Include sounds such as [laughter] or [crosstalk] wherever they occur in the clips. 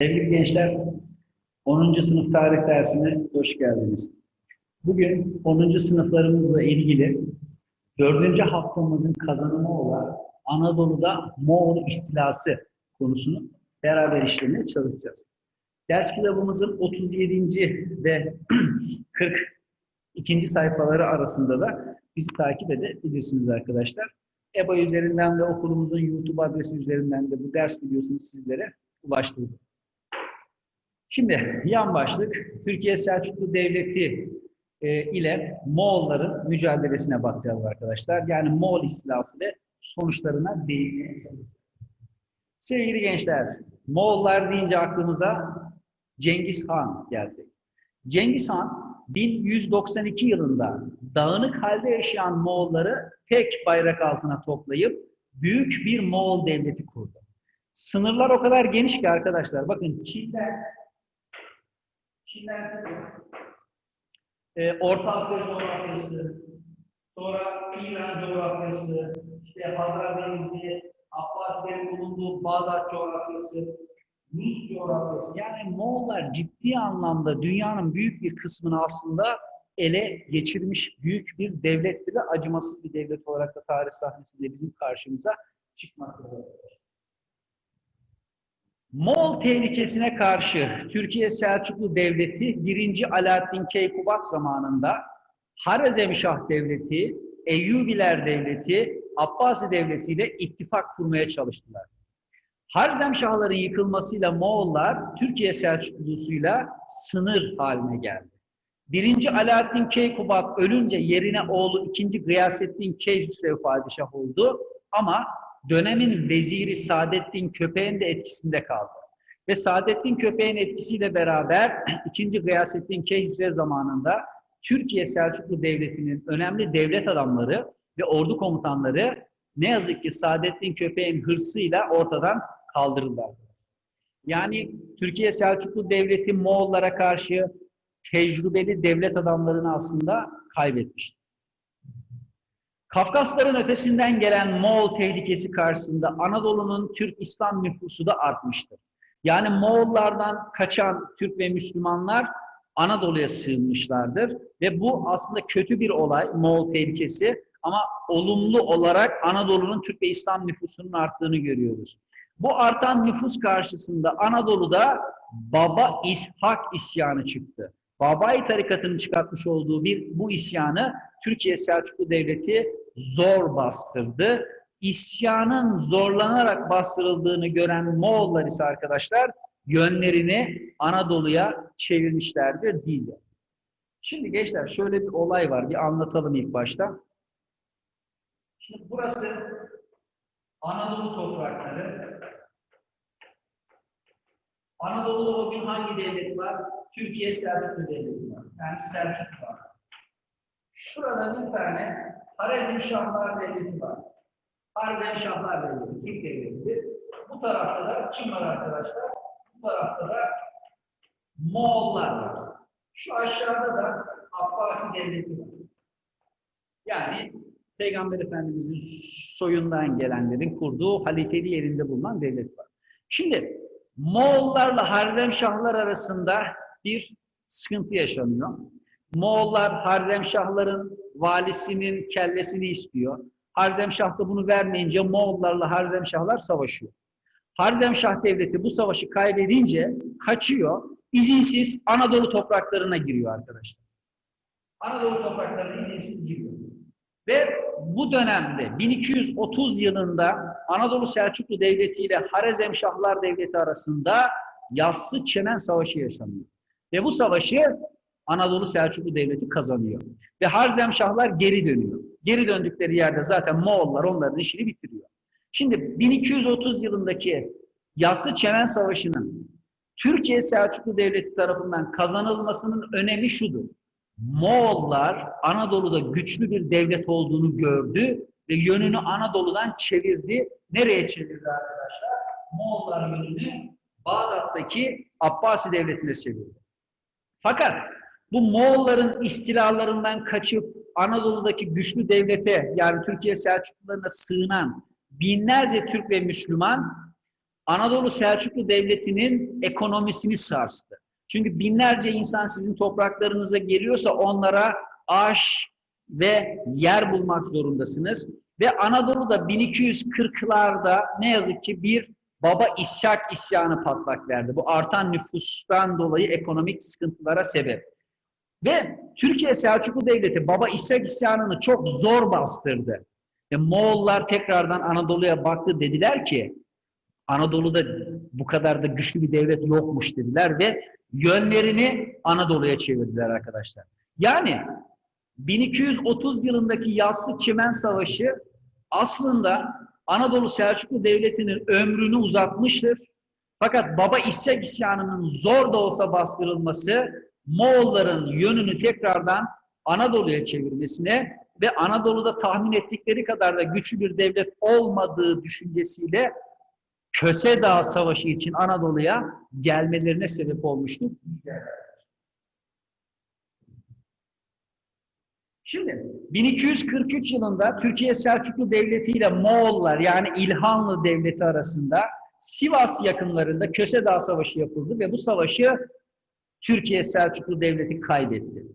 Sevgili gençler, 10. sınıf tarih dersine hoş geldiniz. Bugün 10. sınıflarımızla ilgili 4. haftamızın kazanımı olan Anadolu'da Moğol istilası konusunu beraber işlemeye çalışacağız. Ders kitabımızın 37. ve [clears throat] 42. sayfaları arasında da bizi takip edebilirsiniz arkadaşlar. EBA üzerinden ve okulumuzun YouTube adresi üzerinden de bu ders videosunu sizlere ulaştırdık. Şimdi yan başlık Türkiye Selçuklu Devleti e, ile Moğolların mücadelesine bakacağız arkadaşlar. Yani Moğol istilası ve sonuçlarına değinmeye. Sevgili gençler, Moğollar deyince aklımıza Cengiz Han gelecek. Cengiz Han 1192 yılında dağınık halde yaşayan Moğolları tek bayrak altına toplayıp büyük bir Moğol devleti kurdu. Sınırlar o kadar geniş ki arkadaşlar. Bakın Çin'den Çin'den e, Orta Asya coğrafyası, sonra İran coğrafyası, işte Hazar Denizi, Abbasilerin bulunduğu Bağdat coğrafyası, Rus coğrafyası. Yani Moğollar ciddi anlamda dünyanın büyük bir kısmını aslında ele geçirmiş büyük bir devletti ve acımasız bir devlet olarak da tarih sahnesinde bizim karşımıza çıkmaktadır. Moğol tehlikesine karşı Türkiye Selçuklu Devleti 1. Alaaddin Keykubat zamanında Harezmşah Devleti, Eyyubiler Devleti, Abbasi Devleti ile ittifak kurmaya çalıştılar. Harzemşahların yıkılmasıyla Moğollar Türkiye Selçuklusuyla sınır haline geldi. Birinci Alaaddin Keykubat ölünce yerine oğlu ikinci Gıyasettin Keyhüsrev padişah oldu ama dönemin veziri Saadettin Köpeğin de etkisinde kaldı. Ve Saadettin Köpeğin etkisiyle beraber [clears throat] ikinci Gıyasettin Keyhüsrev zamanında Türkiye Selçuklu Devleti'nin önemli devlet adamları ve ordu komutanları ne yazık ki Saadettin Köpeğin hırsıyla ortadan kaldırıldılar. Yani Türkiye Selçuklu Devleti Moğollara karşı tecrübeli devlet adamlarını aslında kaybetmişti. Kafkasların ötesinden gelen Moğol tehlikesi karşısında Anadolu'nun Türk İslam nüfusu da artmıştır. Yani Moğollardan kaçan Türk ve Müslümanlar Anadolu'ya sığınmışlardır ve bu aslında kötü bir olay Moğol tehlikesi ama olumlu olarak Anadolu'nun Türk ve İslam nüfusunun arttığını görüyoruz. Bu artan nüfus karşısında Anadolu'da Baba İshak isyanı çıktı. Babai tarikatının çıkartmış olduğu bir bu isyanı Türkiye Selçuklu Devleti zor bastırdı. İsyanın zorlanarak bastırıldığını gören Moğollar ise arkadaşlar yönlerini Anadolu'ya çevirmişlerdir değil. Şimdi gençler şöyle bir olay var. Bir anlatalım ilk başta. Şimdi burası Anadolu toprakları. Anadolu'da o gün hangi devlet var? Türkiye Selçuklu Devleti var. Yani Selçuk var. Şurada bir tane Harizmşahlar Devleti var. Harizmşahlar Devleti, Türk Devleti. Bu tarafta da kim var arkadaşlar? Bu tarafta da Moğollar var. Şu aşağıda da Abbasi Devleti var. Yani Peygamber Efendimiz'in soyundan gelenlerin kurduğu halifeli yerinde bulunan devlet var. Şimdi Moğollarla Harzemşahlar arasında bir sıkıntı yaşanıyor. Moğollar Harzemşahların valisinin kellesini istiyor. Harzemşah da bunu vermeyince Moğollarla Harzemşahlar savaşıyor. Harzemşah devleti bu savaşı kaybedince kaçıyor. İzinsiz Anadolu topraklarına giriyor arkadaşlar. Anadolu topraklarına izinsiz giriyor. Ve bu dönemde 1230 yılında Anadolu Selçuklu Devleti ile Harezmşahlar Devleti arasında Yassı Çemen Savaşı yaşanıyor. Ve bu savaşı Anadolu Selçuklu Devleti kazanıyor. Ve Harzemşahlar geri dönüyor. Geri döndükleri yerde zaten Moğollar onların işini bitiriyor. Şimdi 1230 yılındaki Yassı Çemen Savaşı'nın Türkiye Selçuklu Devleti tarafından kazanılmasının önemi şudur. Moğollar Anadolu'da güçlü bir devlet olduğunu gördü ve yönünü Anadolu'dan çevirdi. Nereye çevirdi arkadaşlar? Moğollar yönünü Bağdat'taki Abbasi devletine çevirdi. Fakat bu Moğolların istilalarından kaçıp Anadolu'daki güçlü devlete yani Türkiye Selçuklularına sığınan binlerce Türk ve Müslüman Anadolu Selçuklu Devleti'nin ekonomisini sarstı. Çünkü binlerce insan sizin topraklarınıza geliyorsa onlara aş ve yer bulmak zorundasınız. Ve Anadolu'da 1240'larda ne yazık ki bir baba isyak isyanı patlak verdi. Bu artan nüfustan dolayı ekonomik sıkıntılara sebep. Ve Türkiye Selçuklu Devleti baba isyak isyanını çok zor bastırdı. Ve Moğollar tekrardan Anadolu'ya baktı dediler ki Anadolu'da bu kadar da güçlü bir devlet yokmuş dediler ve yönlerini Anadolu'ya çevirdiler arkadaşlar. Yani 1230 yılındaki Yassı Çimen Savaşı aslında Anadolu Selçuklu Devleti'nin ömrünü uzatmıştır. Fakat Baba İsyak isyanının zor da olsa bastırılması Moğolların yönünü tekrardan Anadolu'ya çevirmesine ve Anadolu'da tahmin ettikleri kadar da güçlü bir devlet olmadığı düşüncesiyle Köse Dağı Savaşı için Anadolu'ya gelmelerine sebep olmuştu. Şimdi 1243 yılında Türkiye Selçuklu Devleti ile Moğollar yani İlhanlı Devleti arasında Sivas yakınlarında Köse Dağı Savaşı yapıldı ve bu savaşı Türkiye Selçuklu Devleti kaybetti.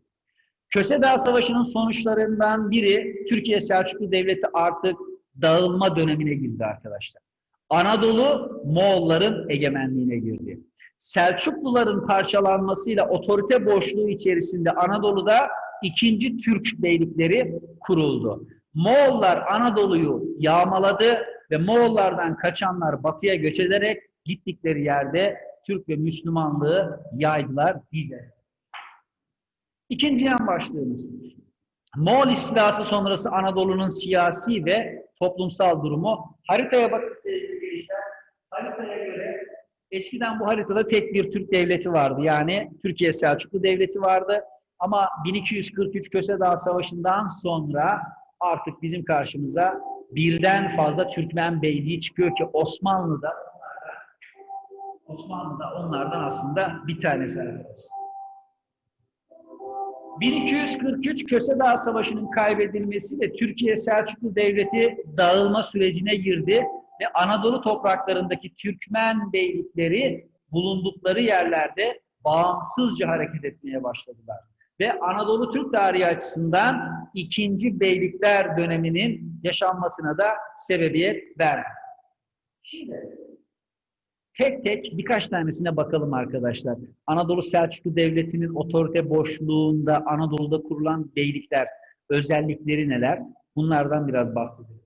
Köse Dağı Savaşı'nın sonuçlarından biri Türkiye Selçuklu Devleti artık dağılma dönemine girdi arkadaşlar. Anadolu Moğolların egemenliğine girdi. Selçukluların parçalanmasıyla otorite boşluğu içerisinde Anadolu'da ikinci Türk beylikleri kuruldu. Moğollar Anadolu'yu yağmaladı ve Moğollardan kaçanlar batıya göç ederek gittikleri yerde Türk ve Müslümanlığı yaydılar diye. İkinci yan başlığımız. Moğol istilası sonrası Anadolu'nun siyasi ve toplumsal durumu. Haritaya bakın sevgili gençler. Haritaya göre eskiden bu haritada tek bir Türk devleti vardı. Yani Türkiye Selçuklu Devleti vardı. Ama 1243 Köse Dağı Savaşı'ndan sonra artık bizim karşımıza birden fazla Türkmen beyliği çıkıyor ki Osmanlı'da Osmanlı'da onlardan aslında bir tanesi arkadaşlar. 1243 Köse Dağı Savaşı'nın kaybedilmesiyle Türkiye Selçuklu Devleti dağılma sürecine girdi ve Anadolu topraklarındaki Türkmen beylikleri bulundukları yerlerde bağımsızca hareket etmeye başladılar. Ve Anadolu Türk tarihi açısından ikinci beylikler döneminin yaşanmasına da sebebiyet verdi. Şimdi tek tek birkaç tanesine bakalım arkadaşlar. Anadolu Selçuklu Devleti'nin otorite boşluğunda Anadolu'da kurulan beylikler özellikleri neler? Bunlardan biraz bahsedelim.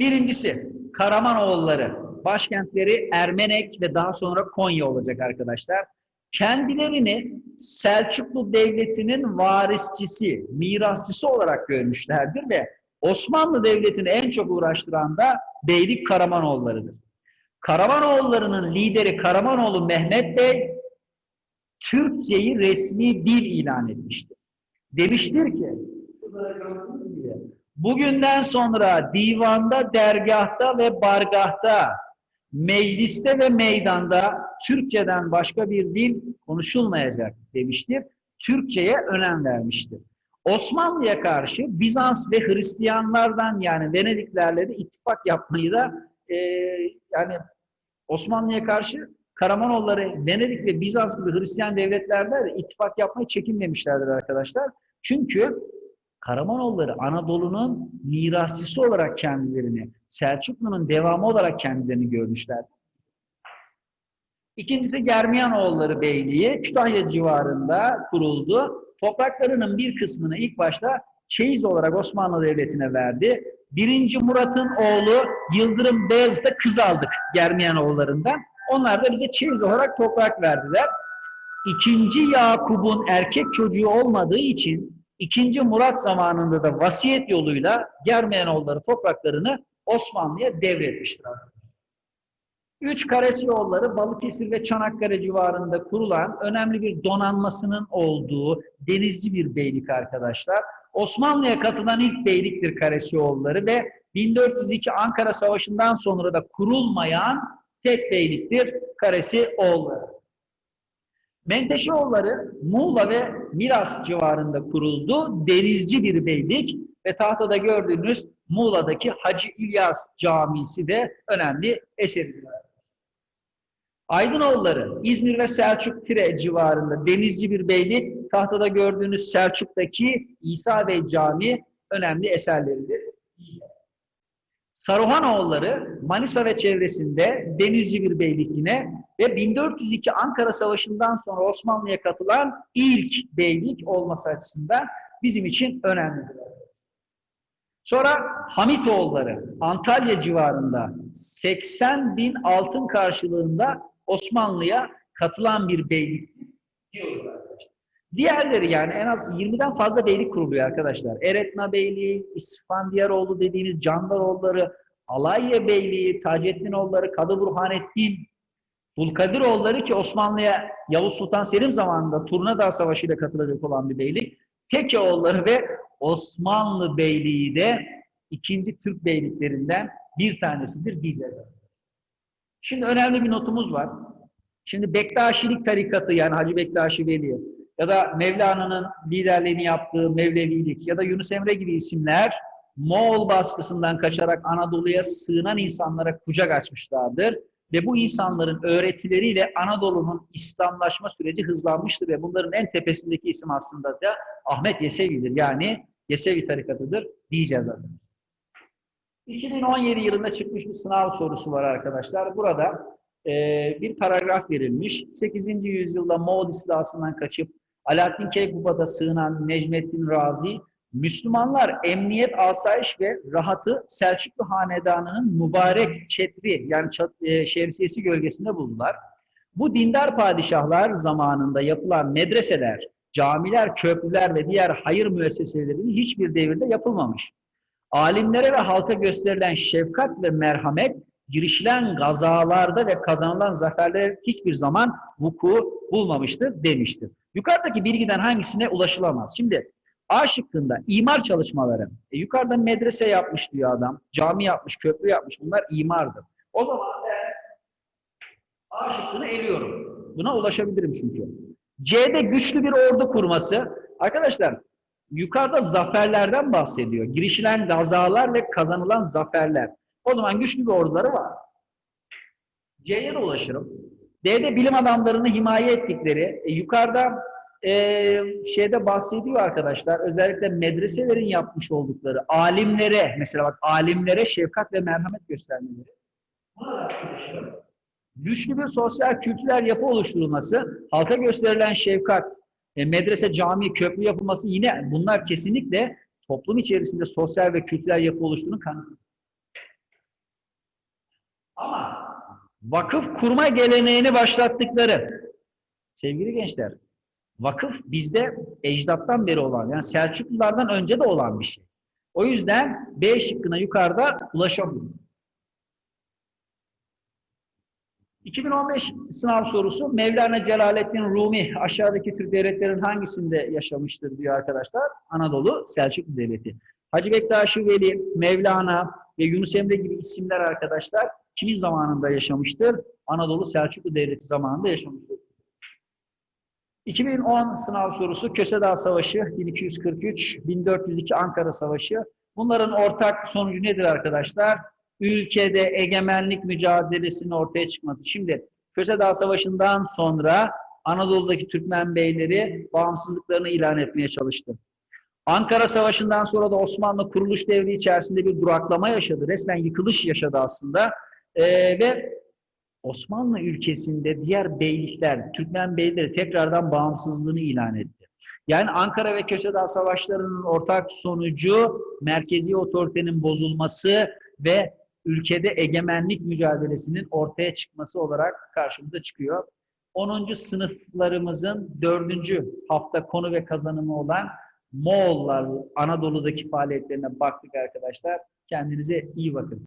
Birincisi Karamanoğulları. Başkentleri Ermenek ve daha sonra Konya olacak arkadaşlar. Kendilerini Selçuklu Devleti'nin varisçisi, mirasçısı olarak görmüşlerdir ve Osmanlı Devleti'ni en çok uğraştıran da Beylik Karamanoğulları'dır. Karamanoğullarının lideri Karamanoğlu Mehmet Bey Türkçeyi resmi dil ilan etmiştir. Demiştir ki bugünden sonra divanda, dergahta ve bargahta, mecliste ve meydanda Türkçeden başka bir dil konuşulmayacak demiştir. Türkçeye önem vermiştir. Osmanlı'ya karşı Bizans ve Hristiyanlardan yani Venediklerle de ittifak yapmayı da e, yani Osmanlı'ya karşı Karamanoğulları Venedik ve Bizans gibi Hristiyan devletlerle de ittifak yapmayı çekinmemişlerdir arkadaşlar. Çünkü Karamanoğulları Anadolu'nun mirasçısı olarak kendilerini, Selçuklu'nun devamı olarak kendilerini görmüşler. İkincisi Germiyanoğulları Beyliği Kütahya civarında kuruldu. Topraklarının bir kısmını ilk başta çeyiz olarak Osmanlı Devleti'ne verdi. Birinci Murat'ın oğlu Yıldırım Beyazıt'a kız aldık Germiyanoğullarından. Onlar da bize çeyiz olarak toprak verdiler. İkinci Yakup'un erkek çocuğu olmadığı için İkinci Murat zamanında da vasiyet yoluyla Germiyanoğulları topraklarını Osmanlı'ya devretmiştir. Üç Karesioğulları Balıkesir ve Çanakkale civarında kurulan önemli bir donanmasının olduğu denizci bir beylik arkadaşlar. Osmanlı'ya katılan ilk beyliktir Karesioğulları ve 1402 Ankara Savaşı'ndan sonra da kurulmayan tek beyliktir Karesioğulları. Menteşeoğulları Muğla ve Miras civarında kuruldu. Denizci bir beylik ve tahtada gördüğünüz Muğla'daki Hacı İlyas Camisi de önemli eseridir. Aydınoğulları, İzmir ve Selçuk Tire civarında denizci bir beylik. Tahtada gördüğünüz Selçuk'taki İsa Bey Camii önemli eserleridir. Saruhanoğulları Manisa ve çevresinde denizci bir beylik yine ve 1402 Ankara Savaşı'ndan sonra Osmanlı'ya katılan ilk beylik olması açısından bizim için önemlidir. Sonra Hamitoğulları Antalya civarında 80 bin altın karşılığında Osmanlı'ya katılan bir beylik. Diğerleri yani en az 20'den fazla beylik kuruluyor arkadaşlar. Eretna Beyliği, İsfandiyaroğlu dediğiniz Candaroğulları, Alayya Beyliği, Taceddinoğulları, Kadı Burhanettin, Dulkadiroğulları ki Osmanlı'ya Yavuz Sultan Selim zamanında Turnadağ Savaşı ile katılacak olan bir beylik. Tekeoğulları ve Osmanlı Beyliği de ikinci Türk beyliklerinden bir tanesidir Dicle'de. Şimdi önemli bir notumuz var. Şimdi Bektaşilik tarikatı yani Hacı Bektaşi Veli ya da Mevlana'nın liderliğini yaptığı Mevlevilik ya da Yunus Emre gibi isimler Moğol baskısından kaçarak Anadolu'ya sığınan insanlara kucak açmışlardır. Ve bu insanların öğretileriyle Anadolu'nun İslamlaşma süreci hızlanmıştır ve bunların en tepesindeki isim aslında da Ahmet Yesevi'dir. Yani Yesevi tarikatıdır diyeceğiz artık. 2017 yılında çıkmış bir sınav sorusu var arkadaşlar. Burada e, bir paragraf verilmiş. 8. yüzyılda Moğol istilasından kaçıp Alaaddin Keykuba'da sığınan Necmettin Razi, Müslümanlar emniyet, asayiş ve rahatı Selçuklu Hanedanı'nın mübarek çetri yani çat, e, şemsiyesi gölgesinde buldular. Bu dindar padişahlar zamanında yapılan medreseler, camiler, köprüler ve diğer hayır müesseselerinin hiçbir devirde yapılmamış. Alimlere ve halka gösterilen şefkat ve merhamet, girişilen gazalarda ve kazanılan zaferlere hiçbir zaman vuku bulmamıştır demiştir. Yukarıdaki bilgiden hangisine ulaşılamaz? Şimdi A şıkkında imar çalışmaları. E, yukarıda medrese yapmış diyor adam. Cami yapmış, köprü yapmış. Bunlar imardır. O zaman ben A şıkkını eliyorum. Buna ulaşabilirim çünkü. C'de güçlü bir ordu kurması. Arkadaşlar yukarıda zaferlerden bahsediyor. Girişilen gazalar ve kazanılan zaferler. O zaman güçlü bir orduları var. C'ye de ulaşırım. D'de bilim adamlarını himaye ettikleri, e, yukarıda e, şeyde bahsediyor arkadaşlar, özellikle medreselerin yapmış oldukları alimlere, mesela bak alimlere şefkat ve merhamet göstermeleri. Güçlü bir sosyal kültürel yapı oluşturulması, halka gösterilen şefkat, e, medrese, cami, köprü yapılması yine bunlar kesinlikle toplum içerisinde sosyal ve kültürel yapı oluştuğunu kanıtlıyor. Ama vakıf kurma geleneğini başlattıkları sevgili gençler vakıf bizde ecdattan beri olan yani Selçuklulardan önce de olan bir şey. O yüzden B şıkkına yukarıda ulaşamıyor. 2015 sınav sorusu Mevlana Celaleddin Rumi aşağıdaki Türk devletlerin hangisinde yaşamıştır diyor arkadaşlar. Anadolu Selçuklu Devleti. Hacı Bektaşi Veli, Mevlana ve Yunus Emre gibi isimler arkadaşlar kimin zamanında yaşamıştır? Anadolu Selçuklu Devleti zamanında yaşamıştır. 2010 sınav sorusu Kösedağ Savaşı 1243, 1402 Ankara Savaşı. Bunların ortak sonucu nedir arkadaşlar? Ülkede egemenlik mücadelesinin ortaya çıkması. Şimdi Kösedağ Savaşı'ndan sonra Anadolu'daki Türkmen beyleri bağımsızlıklarını ilan etmeye çalıştı. Ankara Savaşı'ndan sonra da Osmanlı kuruluş devri içerisinde bir duraklama yaşadı. Resmen yıkılış yaşadı aslında. Ee, ve Osmanlı ülkesinde diğer beylikler, Türkmen beyleri tekrardan bağımsızlığını ilan etti. Yani Ankara ve Kösedağ savaşlarının ortak sonucu merkezi otoritenin bozulması ve ülkede egemenlik mücadelesinin ortaya çıkması olarak karşımıza çıkıyor. 10. sınıflarımızın 4. hafta konu ve kazanımı olan Moğollar Anadolu'daki faaliyetlerine baktık arkadaşlar. Kendinize iyi bakın.